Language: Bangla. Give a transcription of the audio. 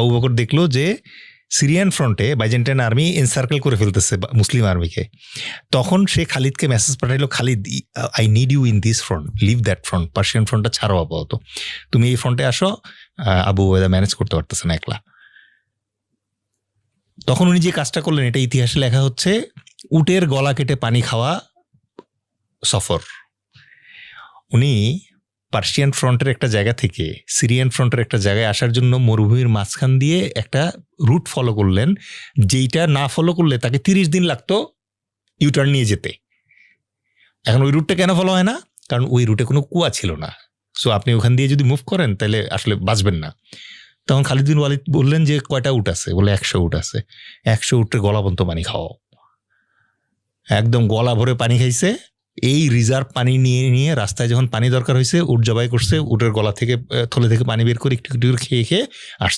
আবু বকর দেখল যে সিরিয়ান ফ্রন্টে বাইজেন্টাইন আর্মি এনসার্কেল করে ফেলতেছে মুসলিম আর্মিকে। তখন সে খালিদকে message পাঠাইলো, Khalid I need you in this front leave that front Persian ফ্রন্টটা ছাড়ো আপাতত। তুমি এই ফ্রন্টে আসো আবু ওয়েদা ম্যানেজ করতে পারতেছে না একলা। তখন উনি যে কাজটা করলেন, এটা ইতিহাসে লেখা হচ্ছে, উটের গলা কেটে পানি খাওয়া সফর। উনি পার্সিয়ান ফ্রন্টের একটা জায়গা থেকে সিরিয়ান ফ্রন্টের একটা জায়গায় আসার জন্য মরুভূমির মাঝখান দিয়ে একটা রুট ফলো করলেন, যেইটা না ফলো করলে তাকে তিরিশ দিন লাগতো ইউটার্ন নিয়ে যেতে। এখন ওই রুটটা কেন ফলো হয় না? কারণ ওই রুটে কোনো কুয়া ছিল না। সো আপনি ওখান দিয়ে যদি মুভ করেন, তাহলে আসলে বাঁচবেন না। তখন খালিদ বিন ওয়ালিদ বললেন যে, কয়টা উট আছে? বলে, একশো উট আছে। একশো উটের গলা পর্যন্ত পানি খাওয়াও। একদম গলা ভরে পানি খাইছে। এই রিজার্ভ পানি নিয়ে নিয়ে রাস্তায় যখন পানি দরকার হয়েছে, উট জবাই করছে, উটের গলা থেকে থলে থেকে পানি বের করে একটু একটু খেয়ে খেয়ে আস